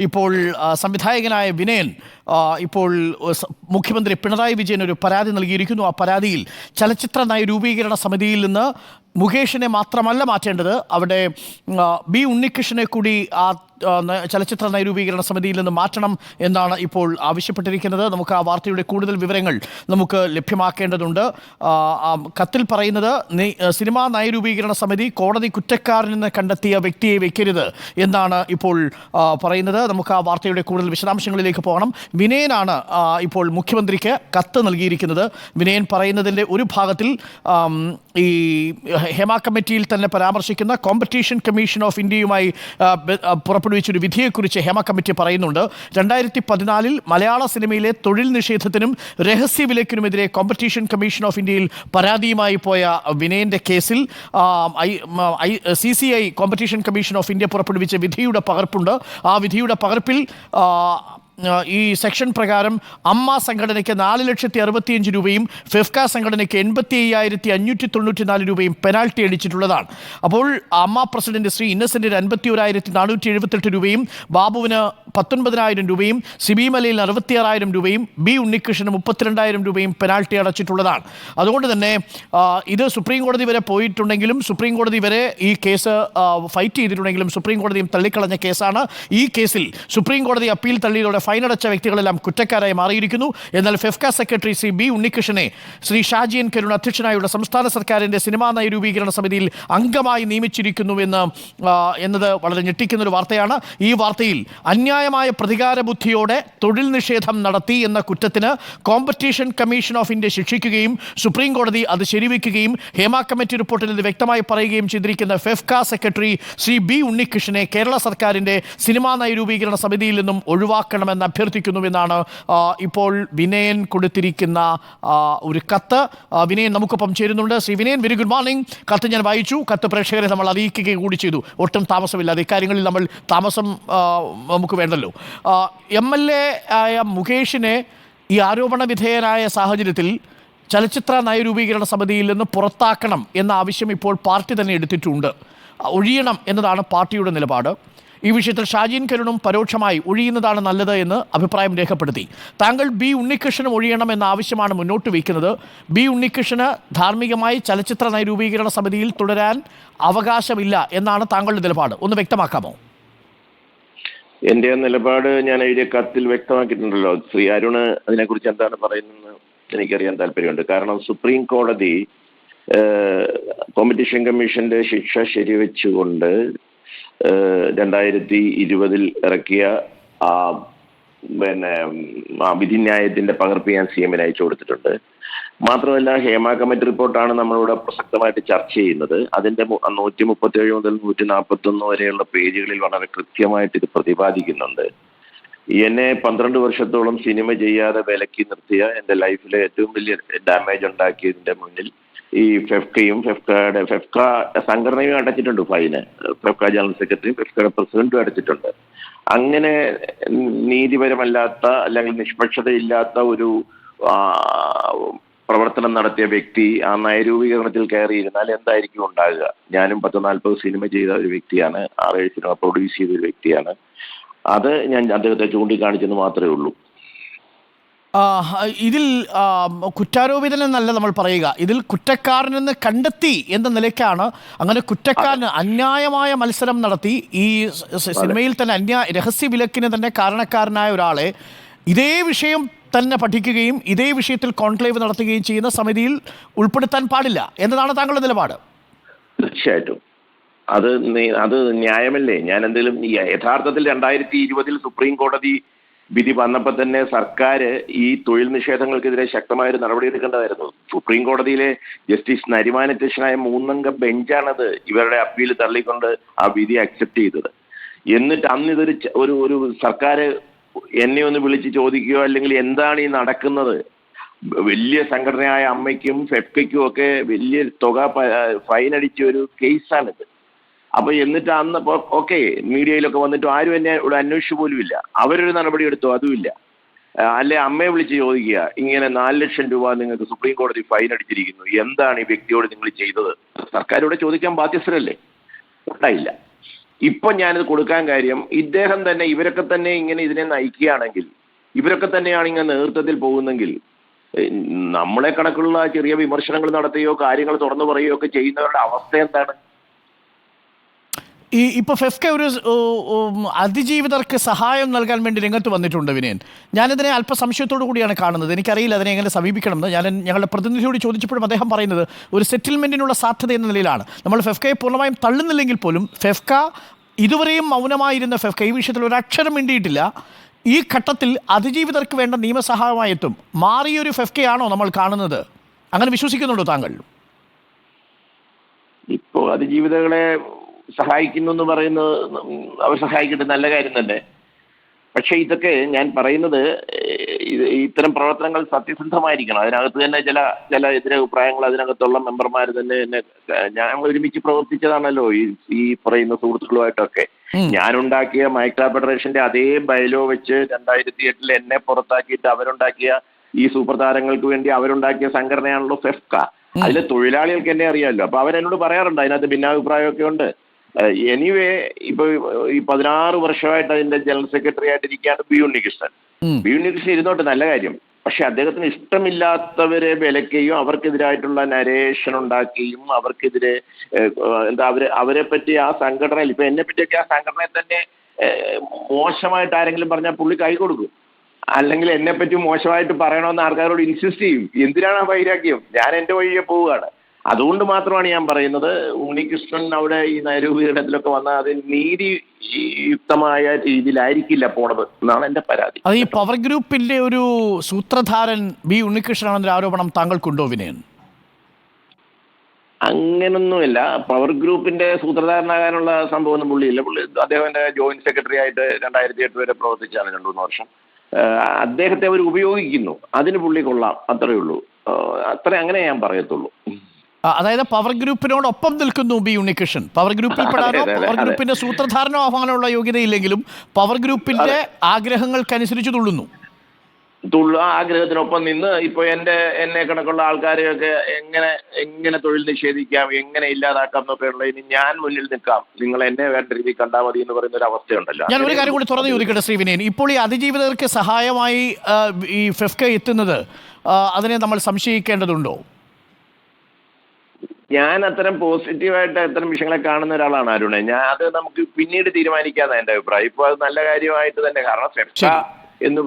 ഇപ്പോൾ സംവിധായകനായ വിനയൻ ഇപ്പോൾ മുഖ്യമന്ത്രി പിണറായി വിജയൻ ഒരു പരാതി നൽകിയിരിക്കുന്നു. ആ പരാതിയിൽ ചലച്ചിത്ര നയ രൂപീകരണ സമിതിയിൽ നിന്ന് മുകേഷിനെ മാത്രമല്ല മാറ്റേണ്ടത്. അവിടെ ബി ഉണ്ണികൃഷ്ണനെ കൂടി ആ ചലച്ചിത്ര നൈരൂപീകരണ സമിതിയിൽ നിന്ന് മാറ്റണം എന്നാണ് ഇപ്പോൾ ആവശ്യപ്പെട്ടിരിക്കുന്നത്. നമുക്ക് ആ വാർത്തയുടെ കൂടുതൽ വിവരങ്ങൾ നമുക്ക് ലഭ്യമാക്കേണ്ടതുണ്ട്. കത്തിൽ പറയുന്നത് സിനിമാ നയരൂപീകരണ സമിതി കോടതി കുറ്റക്കാരനെന്ന് കണ്ടെത്തിയ വ്യക്തിയെ വെക്കരുത് എന്നാണ് ഇപ്പോൾ പറയുന്നത്. നമുക്ക് ആ വാർത്തയുടെ കൂടുതൽ വിശദാംശങ്ങളിലേക്ക് പോകണം. വിനയനാണ് ഇപ്പോൾ മുഖ്യമന്ത്രിക്ക് കത്ത് നൽകിയിരിക്കുന്നത്. വിനയൻ പറയുന്നതിന്റെ ഒരു ഭാഗത്തിൽ ഈ ഹേമ കമ്മിറ്റിയിൽ തന്നെ പരാമർശിക്കുന്ന കോമ്പറ്റീഷൻ കമ്മീഷൻ ഓഫ് ഇന്ത്യയുമായി ആ, പുറപ്പെടുവിച്ചൊരു വിധിയെക്കുറിച്ച് ഹേമ കമ്മിറ്റി പറയുന്നുണ്ട്. രണ്ടായിരത്തി പതിനാലിൽ മലയാള സിനിമയിലെ തൊഴിൽ നിഷേധത്തിനും രഹസ്യ വിലക്കിനുമെതിരെ കോമ്പറ്റീഷൻ കമ്മീഷൻ ഓഫ് ഇന്ത്യയിൽ പരാതിയുമായി പോയ വിനയന്റെ കേസിൽ C C I competition commission of India പുറപ്പെടുവിച്ച വിധിയുടെ പകർപ്പുണ്ട്. ആ വിധിയുടെ പകർപ്പിൽ ഈ സെക്ഷൻ പ്രകാരം അമ്മ സംഘടനയ്ക്ക് നാല് ലക്ഷത്തി അറുപത്തിയഞ്ച് രൂപയും ഫെഫ്ക സംഘടനയ്ക്ക് എൺപത്തി അയ്യായിരത്തി അഞ്ഞൂറ്റി തൊണ്ണൂറ്റി നാല് രൂപയും പെനാൽറ്റി അടിച്ചിട്ടുള്ളതാണ്. അപ്പോൾ അമ്മ പ്രസിഡന്റ് ശ്രീ ഇന്നസെന്റിന് അൻപത്തി ഒരായിരത്തി നാനൂറ്റി എഴുപത്തെട്ട് രൂപയും ബാബുവിന് പത്തൊൻപതിനായിരം രൂപയും സിബി മലയിൽ അറുപത്തിയാറായിരം രൂപയും ബി ഉണ്ണികൃഷ്ണന് മുപ്പത്തിരണ്ടായിരം രൂപയും പെനാൾട്ടി അടച്ചിട്ടുള്ളതാണ്. അതുകൊണ്ട് തന്നെ ഇത് സുപ്രീം കോടതി വരെ പോയിട്ടുണ്ടെങ്കിലും സുപ്രീം കോടതി വരെ ഈ കേസ് ഫൈറ്റ് ചെയ്തിട്ടുണ്ടെങ്കിലും സുപ്രീം കോടതിയും തള്ളിക്കളഞ്ഞ കേസാണ്. ഈ കേസിൽ സുപ്രീം കോടതി അപ്പീൽ തള്ളിയതോടെ ഫൈൻ അടച്ച വ്യക്തികളെല്ലാം കുറ്റക്കാരായി മാറിയിരിക്കുന്നു. എന്നാൽ ഫെഫ്ക സെക്രട്ടറി ശ്രീ ബി ഉണ്ണികൃഷ്ണനെ ശ്രീ ഷാജിയൻ കരുൺ അധ്യക്ഷനായുള്ള സംസ്ഥാന സർക്കാരിന്റെ സിനിമാ നയരൂപീകരണ സമിതിയിൽ അംഗമായി നിയമിച്ചിരിക്കുന്നു എന്ന് എന്നത് വളരെ ഞെട്ടിക്കുന്ന ഒരു വാർത്തയാണ്. ഈ വാർത്തയിൽ അന്യായമായ പ്രതികാര ബുദ്ധിയോടെ തൊഴിൽ നിഷേധം നടത്തി എന്ന കുറ്റത്തിന് കോമ്പറ്റീഷൻ കമ്മീഷൻ ഓഫ് ഇന്ത്യ ശിക്ഷിക്കുകയും സുപ്രീം കോടതി അത് ശരിവയ്ക്കുകയും ഹേമ കമ്മിറ്റി റിപ്പോർട്ടിൽ ഇത് വ്യക്തമായി പറയുകയും ചെയ്തിരിക്കുന്ന ഫെഫ്ക സെക്രട്ടറി ശ്രീ ബി ഉണ്ണികൃഷ്ണനെ കേരള സർക്കാരിന്റെ സിനിമാ നയരൂപീകരണ സമിതിയിൽ നിന്നും ഒഴിവാക്കണമെന്ന് അഭ്യർത്ഥിക്കുന്നുവെന്നാണ് ഇപ്പോൾ വിനയൻ കൊടുത്തിരിക്കുന്ന ഒരു കത്ത്. വിനയൻ നമുക്കൊപ്പം ചേരുന്നുണ്ട്. Shri Vinayan very good morning കത്ത് ഞാൻ വായിച്ചു. കത്ത് പ്രേക്ഷകരെ നമ്മൾ അറിയിക്കുക കൂടി ചെയ്തു. ഒട്ടും താമസമില്ലാതെ ഇക്കാര്യങ്ങളിൽ നമ്മൾ താമസം നമുക്ക് വേണ്ടല്ലോ എം എൽ എ ആയ മുകേഷിനെ ഈ ആരോപണ വിധേയനായ സാഹചര്യത്തിൽ ചലച്ചിത്ര നയരൂപീകരണ സമിതിയിൽ നിന്ന് പുറത്താക്കണം എന്ന ആവശ്യം ഇപ്പോൾ പാർട്ടി തന്നെ എടുത്തിട്ടുണ്ട്. ഒഴിയണം എന്നതാണ് പാർട്ടിയുടെ നിലപാട്. ഈ വിഷയത്തിൽ ഷാജീൻ കരുണും പരോക്ഷമായി ഒഴിയുന്നതാണ് നല്ലത് എന്ന് അഭിപ്രായം രേഖപ്പെടുത്തി. താങ്കൾ ബി ഉണ്ണികൃഷ്ണനും ഒഴിയണം എന്ന ആവശ്യമാണ് മുന്നോട്ട് വയ്ക്കുന്നത്. ബി ഉണ്ണികൃഷ്ണന് ധാർമ്മികമായി ചലച്ചിത്ര നയരൂപീകരണ സമിതിയിൽ തുടരാൻ അവകാശമില്ല എന്നാണ് താങ്കളുടെ നിലപാട്. ഒന്ന് വ്യക്തമാക്കാമോ? എന്റെ നിലപാട് ഞാൻ എഴുതിയ കത്തിൽ വ്യക്തമാക്കിയിട്ടുണ്ടല്ലോ. ശ്രീ അരുണ് അതിനെക്കുറിച്ച് എന്താണ് പറയുന്നതെന്ന് എനിക്കറിയാൻ താല്പര്യമുണ്ട്. കാരണം സുപ്രീം കോടതി കോമ്പറ്റീഷൻ കമ്മീഷന്റെ ശിക്ഷ ശരിവെച്ചുകൊണ്ട് രണ്ടായിരത്തി ഇരുപതിൽ ഇറക്കിയ ആ പിന്നെ വിധിന്യായത്തിന്റെ പകർപ്പ് ഞാൻ സി എമ്മിന് അയച്ചു കൊടുത്തിട്ടുണ്ട്. മാത്രമല്ല ഹേമ കമ്മിറ്റി റിപ്പോർട്ടാണ് നമ്മളിവിടെ പ്രസക്തമായിട്ട് ചർച്ച ചെയ്യുന്നത്. അതിന്റെ നൂറ്റി മുപ്പത്തി മുതൽ നൂറ്റി നാൽപ്പത്തി ഒന്ന് വരെയുള്ള പേജുകളിൽ വളരെ കൃത്യമായിട്ട് ഇത് പ്രതിപാദിക്കുന്നുണ്ട്. എന്നെ പന്ത്രണ്ട് വർഷത്തോളം സിനിമ ചെയ്യാതെ വിലക്കി നിർത്തിയ എന്റെ ലൈഫിലെ ഏറ്റവും വലിയ ഡാമേജ് ഉണ്ടാക്കിയതിന്റെ മുന്നിൽ ഈ ഫെഫ്കയും ഫെഫ്കയുടെ ഫെഫ്ക സംഘടനയും അടച്ചിട്ടുണ്ട് ഫൈന്. ഫെഫ്ക ജനറൽ സെക്രട്ടറിയും ഫെഫ്കയുടെ പ്രസിഡന്റും അടച്ചിട്ടുണ്ട്. അങ്ങനെ നീതിപരമല്ലാത്ത അല്ലെങ്കിൽ നിഷ്പക്ഷതയില്ലാത്ത ഒരു പ്രവർത്തനം നടത്തിയ വ്യക്തി ആ നയരൂപീകരണത്തിൽ കയറിയിരുന്നാൽ എന്തായിരിക്കും ഉണ്ടാകുക? ഞാനും പത്ത് നാൽപ്പത് സിനിമ ചെയ്ത ഒരു വ്യക്തിയാണ് ആറേഴ് സിനിമ പ്രൊഡ്യൂസ് ചെയ്ത ഒരു വ്യക്തിയാണ്. അത് ഞാൻ അദ്ദേഹത്തെ ചൂണ്ടിക്കാണിച്ചെന്ന് മാത്രമേ ഉള്ളൂ. ഇതിൽ കുറ്റാരോപിതനെന്നല്ല നമ്മൾ പറയുക. ഇതിൽ കുറ്റക്കാരനെന്ന് കണ്ടെത്തി എന്ന നിലയ്ക്കാണ് അങ്ങനെ കുറ്റക്കാരന് അന്യായമായ മത്സരം നടത്തി. ഈ സിനിമയിൽ തന്നെ അന്യായ രഹസ്യ വിലക്കിന് തന്നെ കാരണക്കാരനായ ഒരാളെ ഇതേ വിഷയം തന്നെ പഠിക്കുകയും ഇതേ വിഷയത്തിൽ കോൺക്ലേവ് നടത്തുകയും ചെയ്യുന്ന സമിതിയിൽ ഉൾപ്പെടുത്താൻ പാടില്ല എന്നതാണ് താങ്കളുടെ നിലപാട്. തീർച്ചയായിട്ടും. അത് അത് ന്യായമല്ലേ? ഞാൻ എന്തെങ്കിലും യഥാർത്ഥത്തിൽ രണ്ടായിരത്തി ഇരുപതിൽ സുപ്രീം കോടതി വിധി വന്നപ്പോൾ തന്നെ സർക്കാർ ഈ തൊഴിൽ നിഷേധങ്ങൾക്കെതിരെ ശക്തമായ ഒരു നടപടി എടുക്കേണ്ടതായിരുന്നു. സുപ്രീം കോടതിയിലെ ജസ്റ്റിസ് നരിമാൻ അധ്യക്ഷനായ മൂന്നംഗ ബെഞ്ചാണത് ഇവരുടെ അപ്പീൽ തള്ളിക്കൊണ്ട് ആ വിധി അക്സെപ്റ്റ് ചെയ്തത്. എന്നിട്ട് അന്ന് ഇതൊരു ഒരു ഒരു സർക്കാർ എന്നെ ഒന്ന് വിളിച്ച് ചോദിക്കുകയോ അല്ലെങ്കിൽ എന്താണ് ഈ നടക്കുന്നത്? വലിയ സംഘടനയായ അമ്മയ്ക്കും ഫെഫ്കയ്ക്കും ഒക്കെ വലിയ തുക ഫൈനടിച്ച ഒരു കേസാണിത്. അപ്പൊ എന്നിട്ട് അന്ന് ഇപ്പൊ ഓക്കെ മീഡിയയിലൊക്കെ വന്നിട്ട് ആരും എന്നെ ഇവിടെ അന്വേഷിച്ചു പോലും ഇല്ല അവരൊരു നടപടി എടുത്തോ? അതുമില്ല. അല്ലെ അമ്മയെ വിളിച്ച് ചോദിക്കുക ഇങ്ങനെ നാല് ലക്ഷം രൂപ നിങ്ങൾക്ക് സുപ്രീം കോടതി ഫൈൻ അടിച്ചിരിക്കുന്നു. എന്താണ് ഈ വ്യക്തിയോട് നിങ്ങൾ ചെയ്തത്? സർക്കാരോട് ചോദിക്കാൻ ബാധ്യസ്ഥരല്ലേ? ഉണ്ടായില്ല. ഇപ്പൊ ഞാനിത് കൊടുക്കാൻ കാര്യം ഇദ്ദേഹം തന്നെ ഇവരൊക്കെ തന്നെ ഇങ്ങനെ ഇതിനെ നയിക്കുകയാണെങ്കിൽ ഇവരൊക്കെ തന്നെയാണ് ഇങ്ങനെ നേതൃത്വത്തിൽ പോകുന്നെങ്കിൽ നമ്മളെ കണക്കുള്ള ചെറിയ വിമർശനങ്ങൾ നടത്തുകയോ കാര്യങ്ങൾ തുറന്നു പറയുകയോ ഒക്കെ ചെയ്യുന്നവരുടെ അവസ്ഥ എന്താണ്? ഈ ഇപ്പൊ ഫെഫ്ക ഒരു അതിജീവിതർക്ക് സഹായം നൽകാൻ വേണ്ടി രംഗത്ത് വന്നിട്ടുണ്ട് വിനയൻ. ഞാനിതിനെ അല്പ സംശയത്തോടു കൂടിയാണ് കാണുന്നത്. എനിക്കറിയില്ല അതിനെ എങ്ങനെ സമീപിക്കണമെന്ന് ഞാൻ ഞങ്ങളുടെ പ്രതിനിധിയോട് ചോദിച്ചപ്പോഴും അദ്ദേഹം പറയുന്നത് ഒരു സെറ്റിൽമെന്റിനുള്ള സാധ്യത എന്ന നിലയിലാണ്. നമ്മൾ ഫെഫ്കയെ പൂർണമായും തള്ളുന്നില്ലെങ്കിൽ പോലും ഫെഫ്ക ഇതുവരെയും മൗനമായിരുന്ന ഫെഫ്ക. ഈ വിഷയത്തിൽ ഒരു അക്ഷരം മിണ്ടിയിട്ടില്ല. ഈ ഘട്ടത്തിൽ അതിജീവിതർക്ക് വേണ്ട നിയമസഹായമായി എത്തും. മാറിയൊരു ഫെഫ്കയാണോ നമ്മൾ കാണുന്നത്? അങ്ങനെ വിശ്വസിക്കുന്നുണ്ടോ താങ്കൾ? ഇപ്പോൾ അതിജീവിതകളെ സഹായിക്കുന്നു എന്ന് പറയുന്നത് അവർ സഹായിക്കട്ടെ നല്ല കാര്യം തന്നെ. പക്ഷെ ഇതൊക്കെ ഞാൻ പറയുന്നത് ഇത്തരം പ്രവർത്തനങ്ങൾ സത്യസന്ധമായിരിക്കണം. അതിനകത്ത് തന്നെ ചില ചില എതിരഭിപ്രായങ്ങൾ അതിനകത്തുള്ള മെമ്പർമാർ തന്നെ എന്നെ ഞാൻ ഒരുമിച്ച് പ്രവർത്തിച്ചതാണല്ലോ ഈ ഈ പറയുന്ന സുഹൃത്തുക്കളുമായിട്ടൊക്കെ. ഞാൻ ഞാനുണ്ടാക്കിയ മൈക്രാ ഫെഡറേഷന്റെ അതേ ബയലോ വെച്ച് രണ്ടായിരത്തി എട്ടിൽ എന്നെ പുറത്താക്കിയിട്ട് അവരുണ്ടാക്കിയ ഈ സൂപ്പർ താരങ്ങൾക്ക് വേണ്ടി അവരുണ്ടാക്കിയ സംഘടനയാണല്ലോ ഫെഫ്ക. അതിലെ തൊഴിലാളികൾക്ക് എന്നെ അറിയാമല്ലോ. അപ്പൊ അവരെന്നോട് പറയാറുണ്ട് അതിനകത്ത് ഭിന്നാഭിപ്രായമൊക്കെ ഉണ്ട്. എനിവേ ഇപ്പൊ ഈ പതിനാറ് വർഷമായിട്ട് അതിന്റെ ജനറൽ സെക്രട്ടറി ആയിട്ട് ഇരിക്കുകയാണ് ബി ഉണ്ണികൃഷ്ണൻ. ബി ഉണ്ണികൃഷ്ണൻ ഇരുന്നോട്ട് നല്ല കാര്യം. പക്ഷെ അദ്ദേഹത്തിന് ഇഷ്ടമില്ലാത്തവരെ വിലക്കുകയും അവർക്കെതിരായിട്ടുള്ള നരേഷൻ ഉണ്ടാക്കുകയും അവർക്കെതിരെ എന്താ അവരെ അവരെ പറ്റി ആ സംഘടനയിൽ ഇപ്പൊ എന്നെ പറ്റിയൊക്കെ ആ സംഘടനയെ തന്നെ മോശമായിട്ട് ആരെങ്കിലും പറഞ്ഞാൽ പുള്ളി കൈ കൊടുക്കും. അല്ലെങ്കിൽ എന്നെ പറ്റി മോശമായിട്ട് പറയണമെന്ന് ആൾക്കാരോട് ഇൻസിസ്റ്റ് ചെയ്യും. എന്തിനാണ് ആ വൈരാഗ്യം? ഞാൻ എന്റെ വഴിയെ പോവുകയാണ്. അതുകൊണ്ട് മാത്രമാണ് ഞാൻ പറയുന്നത്. ഉണ്ണികൃഷ്ണൻ അവിടെ ഈ നൈരൂപീകരണത്തിലൊക്കെ വന്ന അത് നീതിയുക്തമായ രീതിയിലായിരിക്കില്ല പോണത് എന്നാണ് എന്റെ പരാതി. അത് ഈ പവർ ഗ്രൂപ്പിന്റെ ഒരു സൂത്രധാരൻ ബി ഉണ്ണികൃഷ്ണനാണെന്നൊരു ആരോപണം താങ്കൾക്കുണ്ടോ വിനയൻ? അങ്ങനൊന്നുമില്ല. പവർ ഗ്രൂപ്പിന്റെ സൂത്രധാരനാകാനുള്ള സംഭവമൊന്നും പുള്ളിയില്ല. പുള്ളി അദ്ദേഹത്തിന്റെ ജോയിന്റ് സെക്രട്ടറി ആയിട്ട് രണ്ടായിരത്തി എട്ട് വരെ പ്രവർത്തിച്ചാണ് രണ്ടു മൂന്ന് വർഷം. അദ്ദേഹത്തെ അവർ ഉപയോഗിക്കുന്നു. അതിന് പുള്ളി കൊള്ളാം. അത്രയേ ഉള്ളൂ. അത്ര അങ്ങനെ ഞാൻ പറയത്തുള്ളൂ. അതായത് പവർ ഗ്രൂപ്പിനോടൊപ്പം നിൽക്കുന്നു ബി ഉണ്ണികൃഷ്ണൻ. പവർ ഗ്രൂപ്പിൽ പെടാനോ പവർ. ഗ്രൂപ്പിന്റെ സൂത്രധാരനോ ആവാനുള്ള യോഗ്യതയില്ലെങ്കിലും പവർ ഗ്രൂപ്പിന്റെ ആഗ്രഹങ്ങൾക്കനുസരിച്ച് തുള്ളുന്നു. തുള്ളു ആഗ്രഹത്തിനൊപ്പം നിന്ന് ഇപ്പൊ എന്റെ എന്നെ കണക്കുള്ള ആൾക്കാരെയൊക്കെ എങ്ങനെ എങ്ങനെ തൊഴിൽ നിഷേധിക്കാം എങ്ങനെ ഇല്ലാതാക്കാം എന്നൊക്കെ ഇനി ഞാൻ മുന്നിൽ നിൽക്കാം. നിങ്ങൾ എന്നെ വേണ്ട രീതിയിൽ കണ്ടാൽ മതി എന്ന് പറയുന്ന ഒരു അവസ്ഥയുണ്ടല്ലോ. ഞാൻ ഒരു കാര്യം കൂടി തുറന്നു ചോദിക്കട്ടെ ശ്രീ വിനയൻ ഇപ്പോൾ ഈ അതിജീവിതർക്ക് സഹായമായി ഈ ഫെഫ്ക എത്തുന്നത് അതിനെ നമ്മൾ സംശയിക്കേണ്ടതുണ്ടോ? ഞാൻ അത്തരം പോസിറ്റീവായിട്ട് അത്തരം വിഷയങ്ങളെ കാണുന്ന ഒരാളാണ് അരുണെ. ഞാൻ അത് നമുക്ക് പിന്നീട് തീരുമാനിക്കാതെ എന്റെ അഭിപ്രായം. ഇപ്പൊ അത് നല്ല കാര്യമായിട്ട് തന്നെ കാരണം ഫെഫ്ക എന്ന്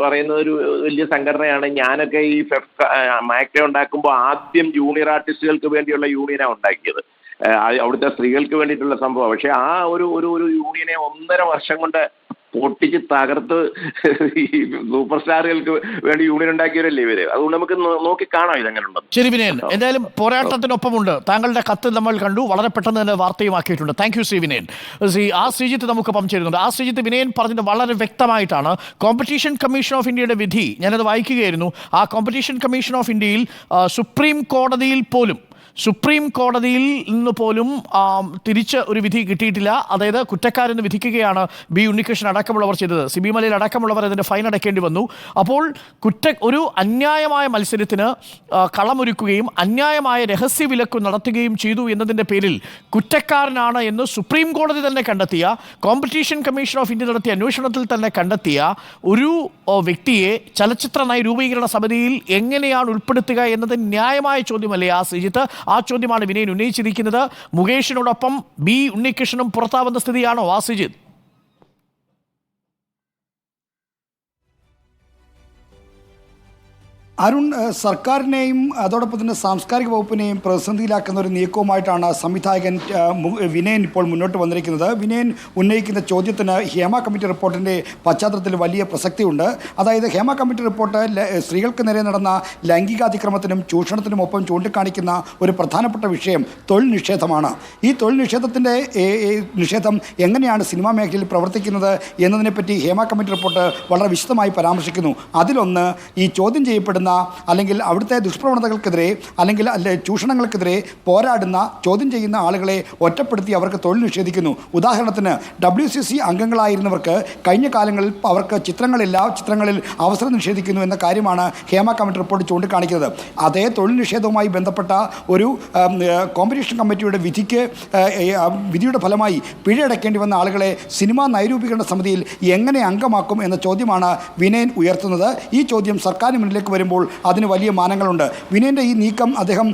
പറയുന്ന ഒരു വലിയ സംഘടനയാണ് ഞാനൊക്കെ ഈ ഫെഫ്ക മാക്ട ഉണ്ടാക്കുമ്പോൾ ആദ്യം ജൂനിയർ ആർട്ടിസ്റ്റുകൾക്ക് വേണ്ടിയുള്ള യൂണിയനാണ് ഉണ്ടാക്കിയത്. അവിടുത്തെ സ്ത്രീകൾക്ക് വേണ്ടിയിട്ടുള്ള സംഭവം. പക്ഷെ ആ ഒരു ഒരു ഒരു യൂണിയനെ ഒന്നര വർഷം കൊണ്ട് പൊട്ടിച്ച് തകർത്ത് ഈ സൂപ്പർ സ്റ്റാറുകൾക്ക് വേണ്ടി യൂണിയൻ ഉണ്ടാക്കിയവരല്ലേ ഇവർ? അതുകൊണ്ട് നമുക്ക് നോക്കി കാണാം ഇതെങ്ങനെ ഉണ്ടെന്ന് ശരി വിനയൻ എന്തായാലും പോരാട്ടത്തിനൊപ്പമുണ്ട്. താങ്കളുടെ കത്ത് നമ്മൾ കണ്ടു. വളരെ പെട്ടെന്ന് തന്നെ വാർത്തയുമാക്കിയിട്ടുണ്ട് താങ്ക് യു ശ്രീ വിനയൻ. ശ്രീ ആ ശ്രീജിത്ത് നമുക്ക് പങ്കുചേരുന്നുണ്ട്. ആ ശ്രീജിത്ത് വിനയൻ പറഞ്ഞത് വളരെ വ്യക്തമായിട്ടാണ്. കോമ്പറ്റീഷൻ കമ്മീഷൻ ഓഫ് ഇന്ത്യയുടെ വിധി ഞാനത് വായിക്കുകയായിരുന്നു. ആ കോമ്പറ്റീഷൻ കമ്മീഷൻ ഓഫ് ഇന്ത്യയിൽ സുപ്രീം കോടതിയിൽ പോലും സുപ്രീം കോടതിയിൽ നിന്ന് പോലും തിരിച്ച് ഒരു വിധി കിട്ടിയിട്ടില്ല. അതായത് കുറ്റക്കാരെന്ന് വിധിക്കുകയാണ് ബി ഉണ്ണികൃഷ്ണൻ അടക്കമുള്ളവർ ചെയ്തത്. സി ബി മലയിൽ അടക്കമുള്ളവർ അതിന്റെ ഫൈൻ അടയ്ക്കേണ്ടി വന്നു. അപ്പോൾ കുറ്റ ഒരു അന്യായമായ മത്സരത്തിന് കളമൊരുക്കുകയും അന്യായമായ രഹസ്യ വിലക്ക് നടത്തുകയും ചെയ്തു എന്നതിന്റെ പേരിൽ കുറ്റക്കാരനാണ് എന്ന് സുപ്രീം കോടതി തന്നെ കണ്ടെത്തിയ കോമ്പറ്റീഷൻ കമ്മീഷൻ ഓഫ് ഇന്ത്യ നടത്തിയ അന്വേഷണത്തിൽ തന്നെ കണ്ടെത്തിയ ഒരു വ്യക്തിയെ ചലച്ചിത്ര നയ രൂപീകരണ സമിതിയിൽ എങ്ങനെയാണ് ഉൾപ്പെടുത്തുക എന്നത് ന്യായമായ ചോദ്യമല്ലേ ആ ശ്രീജിത്ത്? ആ ചോദ്യമാണ് വിനയൻ ഉന്നയിച്ചിരിക്കുന്നത്. മുകേഷിനോടൊപ്പം ബി ഉണ്ണികൃഷ്ണനും പുറത്താവുന്ന സ്ഥിതിയാണോ ആ ശ്രീജിത്ത് അരുൺ സർക്കാരിനെയും അതോടൊപ്പം തന്നെ സാംസ്കാരിക വകുപ്പിനെയും പ്രതിസന്ധിയിലാക്കുന്ന ഒരു നീക്കവുമായിട്ടാണ് സംവിധായകൻ വിനയൻ ഇപ്പോൾ മുന്നോട്ട് വന്നിരിക്കുന്നത്. വിനയൻ ഉന്നയിക്കുന്ന ചോദ്യത്തിന് ഹേമ കമ്മിറ്റി റിപ്പോർട്ടിന്റെ പശ്ചാത്തലത്തിൽ വലിയ പ്രസക്തിയുണ്ട്. അതായത് ഹേമ കമ്മിറ്റി റിപ്പോർട്ട് സ്ത്രീകൾക്ക് നേരെ നടന്ന ലൈംഗികാതിക്രമത്തിനും ചൂഷണത്തിനും ഒപ്പം ചൂണ്ടിക്കാണിക്കുന്ന ഒരു പ്രധാനപ്പെട്ട വിഷയം തൊഴിൽ നിഷേധമാണ്. ഈ തൊഴിൽ നിഷേധത്തിന്റെ നിഷേധം എങ്ങനെയാണ് സിനിമാ മേഖലയിൽ പ്രവർത്തിക്കുന്നത് എന്നതിനെപ്പറ്റി ഹേമ കമ്മിറ്റി റിപ്പോർട്ട് വളരെ വിശദമായി പരാമർശിക്കുന്നു. അതിലൊന്ന് ഈ ചോദ്യം ചെയ്യപ്പെടുന്ന പോരാടുന്ന അല്ലെങ്കിൽ അവിടുത്തെ ദുഷ്പ്രവണതകൾക്കെതിരെ അല്ലെങ്കിൽ അല്ലെ ചൂഷണങ്ങൾക്കെതിരെ പോരാടുന്ന ചോദ്യം ചെയ്യുന്ന ആളുകളെ ഒറ്റപ്പെടുത്തി അവർക്ക് തൊഴിൽ നിഷേധിക്കുന്നു. ഉദാഹരണത്തിന് ഡബ്ല്യു സി സി അംഗങ്ങളായിരുന്നവർക്ക് കഴിഞ്ഞ കാലങ്ങളിൽ അവർക്ക് ചിത്രങ്ങളില്ല ചിത്രങ്ങളിൽ അവസരം നിഷേധിക്കുന്നു എന്ന കാര്യമാണ് ഹേമ കമ്മിറ്റി റിപ്പോർട്ട് ചൂണ്ടിക്കാണിക്കുന്നത്. അതേ തൊഴിൽ നിഷേധവുമായി ബന്ധപ്പെട്ട ഒരു കോമ്പറ്റീഷൻ കമ്മിറ്റിയുടെ വിധിക്ക് വിധിയുടെ ഫലമായി പിഴയടക്കേണ്ടി വന്ന ആളുകളെ സിനിമാ നൈരൂപീകരണ സമിതിയിൽ എങ്ങനെ അംഗമാക്കും എന്ന ചോദ്യമാണ് വിനയൻ ഉയർത്തുന്നത്. ഈ ചോദ്യം സർക്കാരിന് മുന്നിലേക്ക് വരുമ്പോൾ അതിന് വലിയ മാനങ്ങളുണ്ട്. വിനയന്റെ ഈ നീക്കം അദ്ദേഹം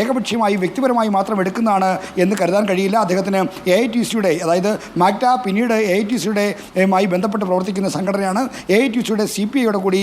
ഏകപക്ഷീയമായി വ്യക്തിപരമായി മാത്രം എടുക്കുന്നതാണ് എന്ന് കരുതാൻ കഴിയില്ല. അദ്ദേഹത്തിന് എ ഐ ടി സിയുടെ അതായത് മാക്ട പിന്നീട് എ ഐ ടി സിയുടെ മായി ബന്ധപ്പെട്ട് പ്രവർത്തിക്കുന്ന സംഘടനയാണ്. എ ഐ ടി സിയുടെ സി പി ഐയുടെ കൂടി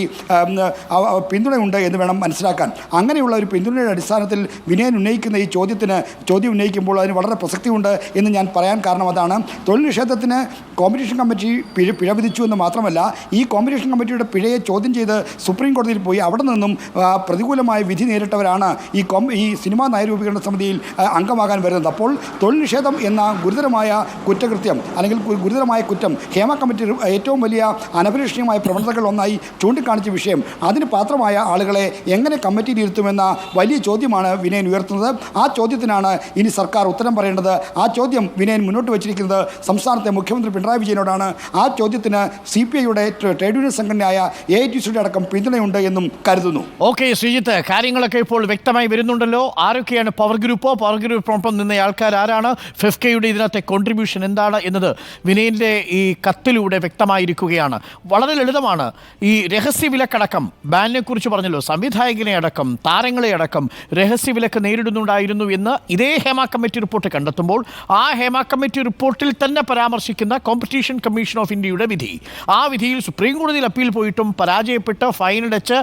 പിന്തുണയുണ്ട് എന്ന് വേണം മനസ്സിലാക്കാൻ. അങ്ങനെയുള്ള ഒരു പിന്തുണയുടെ അടിസ്ഥാനത്തിൽ വിനയൻ ഉന്നയിക്കുന്ന ഈ ചോദ്യത്തിന് ചോദ്യം ഉന്നയിക്കുമ്പോൾ അതിന് വളരെ പ്രസക്തിയുണ്ട് എന്ന് ഞാൻ പറയാൻ കാരണം അതാണ്. തൊഴിൽ നിഷേധത്തിന് കോമ്പറ്റീഷൻ കമ്മിറ്റി പിഴ പിഴ വിധിച്ചു എന്ന് മാത്രമല്ല ഈ കോമ്പറ്റീഷൻ കമ്മിറ്റിയുടെ പിഴയെ ചോദ്യം ചെയ്ത് സുപ്രീം കോടതിയിൽ പോയി അവിടെ നിന്നും ആ, പ്രതികൂലമായ വിധി നേരിട്ടവരാണ് ഈ കോം ഈ സിനിമാ നയരൂപീകരണ സമിതിയിൽ അംഗമാകാൻ വരുന്നത്. അപ്പോൾ തൊഴിൽ നിഷേധം എന്ന ഗുരുതരമായ കുറ്റകൃത്യം അല്ലെങ്കിൽ ഗുരുതരമായ കുറ്റം ഹേമ കമ്മിറ്റി ഏറ്റവും വലിയ അനഭിലഷണീയമായ പ്രവണതകൾ ഒന്നായി ചൂണ്ടിക്കാണിച്ച വിഷയം. അതിന് പാത്രമായ ആളുകളെ എങ്ങനെ കമ്മിറ്റിയിൽ ഇരുത്തുമെന്ന വലിയ ചോദ്യമാണ് വിനയൻ ഉയർത്തുന്നത്. ആ ചോദ്യത്തിനാണ് ഇനി സർക്കാർ ഉത്തരം പറയേണ്ടത്. ആ ചോദ്യം വിനയൻ മുന്നോട്ട് വച്ചിരിക്കുന്നത് സംസ്ഥാനത്തെ മുഖ്യമന്ത്രി പിണറായി വിജയനോടാണ്. ആ ചോദ്യത്തിന് സി പി ഐയുടെ ട്രേഡ് യൂണിയൻ സംഘടനയായ എ ഐ ടി സിയുടെ അടക്കം പിന്തുണയുണ്ട് എന്നും കരുതുന്നു. ഓക്കെ ശ്രീജിത്ത് കാര്യങ്ങളൊക്കെ ഇപ്പോൾ വ്യക്തമായി വരുന്നുണ്ടല്ലോ. ആരൊക്കെയാണ് പവർ ഗ്രൂപ്പോ പവർ ഗ്രൂപ്പിനൊപ്പം നിന്ന ആൾക്കാർ ആരാണ്? ഫെഫ്കയുടെ ഇതിനകത്തെ കോൺട്രിബ്യൂഷൻ എന്താണ് എന്നത് വിനയന്റെ ഈ കത്തിലൂടെ വ്യക്തമായിരിക്കുകയാണ്. വളരെ ലളിതമാണ്. ഈ രഹസ്യ വിലക്കടക്കം ബാനിനെ കുറിച്ച് പറഞ്ഞല്ലോ സംവിധായകനെ അടക്കം താരങ്ങളെ അടക്കം രഹസ്യ വിലക്ക് നേരിടുന്നുണ്ടായിരുന്നു എന്ന് ഇതേ ഹേമ കമ്മിറ്റി റിപ്പോർട്ട് കണ്ടെത്തുമ്പോൾ ആ ഹേമ കമ്മിറ്റി റിപ്പോർട്ടിൽ തന്നെ പരാമർശിക്കുന്ന കോമ്പറ്റീഷൻ കമ്മീഷൻ ഓഫ് ഇന്ത്യയുടെ വിധി. ആ വിധിയിൽ സുപ്രീം കോടതിയിൽ അപ്പീൽ പോയിട്ടും പരാജയപ്പെട്ട് ഫൈനടച്ച്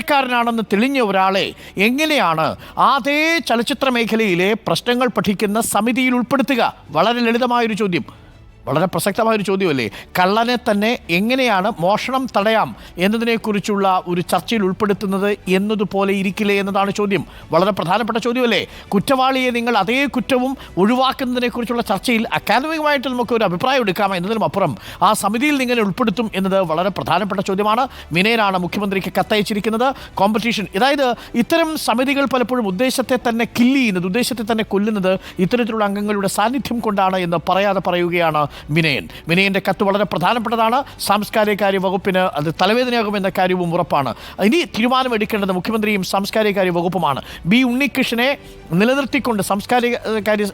കുറ്റക്കാരനാണെന്ന് തെളിഞ്ഞ ഒരാളെ എങ്ങനെയാണ് അതേ ചലച്ചിത്ര മേഖലയിലെ പ്രശ്നങ്ങൾ പഠിക്കുന്ന സമിതിയിൽ ഉൾപ്പെടുത്തുക? വളരെ ലളിതമായൊരു ചോദ്യം. വളരെ പ്രസക്തമായ ഒരു ചോദ്യമല്ലേ? കള്ളനെ തന്നെ എങ്ങനെയാണ് മോഷണം തടയാം എന്നതിനെക്കുറിച്ചുള്ള ഒരു ചർച്ചയിൽ ഉൾപ്പെടുത്തുന്നത് എന്നതുപോലെ ഇരിക്കില്ലേ എന്നതാണ് ചോദ്യം. വളരെ പ്രധാനപ്പെട്ട ചോദ്യമല്ലേ? കുറ്റവാളിയെ നിങ്ങൾ അതേ കുറ്റവും ഒഴിവാക്കുന്നതിനെക്കുറിച്ചുള്ള ചർച്ചയിൽ അക്കാദമികമായിട്ട് നമുക്ക് ഒരു അഭിപ്രായം എടുക്കാം എന്നതിനും അപ്പുറം. ആ സമിതിയിൽ നിങ്ങൾ ഉൾപ്പെടുത്തും എന്നത് വളരെ പ്രധാനപ്പെട്ട ചോദ്യമാണ്. വിനയനാണ് മുഖ്യമന്ത്രിക്ക് കത്തയച്ചിരിക്കുന്നത്. കോമ്പറ്റീഷൻ അതായത് ഇത്തരം സമിതികൾ പലപ്പോഴും ഉദ്ദേശത്തെ തന്നെ കില്ല് ചെയ്യുന്നത് ഉദ്ദേശത്തെ തന്നെ കൊല്ലുന്നത് ഇത്തരത്തിലുള്ള അംഗങ്ങളുടെ സാന്നിധ്യം കൊണ്ടാണ് എന്ന് പറയാതെ പറയുകയാണ് വിനയൻ. വിനയന്റെ കത്ത് വളരെ പ്രധാനപ്പെട്ടതാണ്. സാംസ്കാരിക കാര്യ വകുപ്പിന് അത് തലവേദനയാകുമെന്ന കാര്യവും ഉറപ്പാണ്. ഇനി തീരുമാനമെടുക്കേണ്ടത് മുഖ്യമന്ത്രിയും സാംസ്കാരിക കാര്യ വകുപ്പുമാണ്. ബി ഉണ്ണികൃഷ്ണനെ നിലനിർത്തിക്കൊണ്ട് സാംസ്കാരിക കാര്യ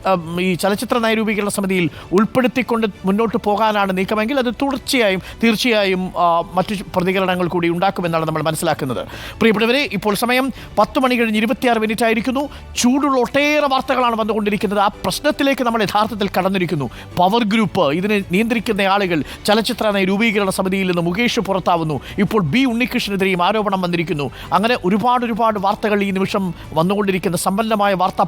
ഈ ചലച്ചിത്ര നയരൂപീകരണ സമിതിയിൽ ഉൾപ്പെടുത്തിക്കൊണ്ട് മുന്നോട്ട് പോകാനാണ് നീക്കമെങ്കിൽ അത് തുടർച്ചയായും തീർച്ചയായും മറ്റു പ്രതികരണങ്ങൾ കൂടി ഉണ്ടാക്കുമെന്നാണ് നമ്മൾ മനസ്സിലാക്കുന്നത്. പ്രിയപ്പെട്ടവരെ ഇപ്പോൾ സമയം പത്ത് മണി കഴിഞ്ഞ് ഇരുപത്തിയാറ് മിനിറ്റ് ആയിരിക്കുന്നു. ചൂടുള്ള ഒട്ടേറെ വാർത്തകളാണ് വന്നുകൊണ്ടിരിക്കുന്നത്. ആ പ്രശ്നത്തിലേക്ക് നമ്മൾ യഥാർത്ഥത്തിൽ കടന്നിരിക്കുന്നു. പവർ ഗ്രൂപ്പ് ഇതിനെ നിയന്ത്രിക്കുന്ന ആളുകൾ ചലച്ചിത്ര രൂപീകരണ സമിതിയിൽ നിന്ന് മുകേഷ് പുറത്താവുന്നു. ഇപ്പോൾ ബി ഉണ്ണികൃഷ്ണനെതിരെയും ആരോപണം വന്നിരിക്കുന്നു. അങ്ങനെ ഒരുപാട് ഒരുപാട് വാർത്തകൾ ഈ നിമിഷം വന്നുകൊണ്ടിരിക്കുന്ന സമ്പന്നമായ വാർത്ത